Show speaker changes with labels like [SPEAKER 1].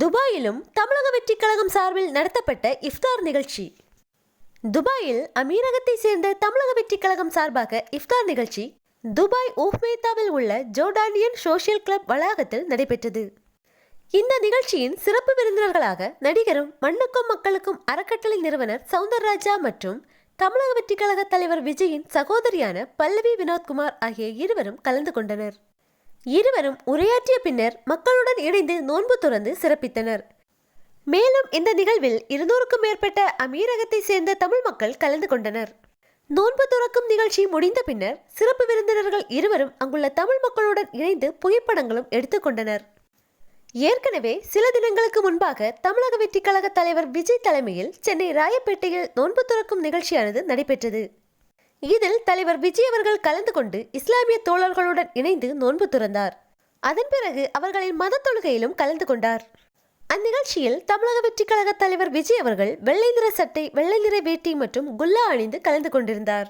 [SPEAKER 1] துபாயிலும் தமிழக வெற்றிக் கழகம் சார்பில் நடத்தப்பட்ட இஃப்தார் நிகழ்ச்சி. துபாயில் அமீரகத்தை சேர்ந்த தமிழக வெற்றிக் கழகம் சார்பாக இஃப்தார் நிகழ்ச்சி துபாய் ஊஹ்மேத்தாவில் உள்ள ஜோர்டானியன் சோஷியல் கிளப் வளாகத்தில் நடைபெற்றது. இந்த நிகழ்ச்சியின் சிறப்பு விருந்தினர்களாக நடிகரும் மண்ணுக்கும் மக்களுக்கும் அறக்கட்டளை நிறுவனர் சவுந்தரராஜா மற்றும் தமிழக வெற்றிக் கழக தலைவர் விஜயின் சகோதரியான பல்லவி வினோத்குமார் ஆகிய இருவரும் கலந்து கொண்டனர். இருவரும் உரையாற்றிய பின்னர் மக்களுடன் இணைந்து நோன்பு துறந்து சிறப்பித்தனர். மேலும் இந்த நிகழ்வில் இருநூறுக்கும் மேற்பட்ட அமீரகத்தை சேர்ந்த தமிழ் மக்கள் கலந்து கொண்டனர். நோன்பு துறக்கும் நிகழ்ச்சி முடிந்த பின்னர் சிறப்பு விருந்தினர்கள் இருவரும் அங்குள்ள தமிழ் மக்களுடன் இணைந்து புகைப்படங்களும் எடுத்துக்கொண்டனர் ஏற்கனவே சில தினங்களுக்கு முன்பாக தமிழக வெற்றிக் கழக தலைவர் விஜய் தலைமையில் சென்னை ராயப்பேட்டையில் நோன்பு துறக்கும் நிகழ்ச்சியானது நடைபெற்றது. இதில் தலைவர் விஜய் அவர்கள் கலந்து கொண்டு இஸ்லாமிய தோழர்களுடன் இணைந்து நோன்பு துறந்தார். அதன் பிறகு அவர்களின் மத தொழுகையிலும் கலந்து கொண்டார். அந்நிகழ்ச்சியில் தமிழக வெற்றி கழக தலைவர் விஜய் அவர்கள் வெள்ளை நிற சட்டை வெள்ளை நிற வேட்டி மற்றும் குல்லா அணிந்து கலந்து கொண்டிருந்தார்.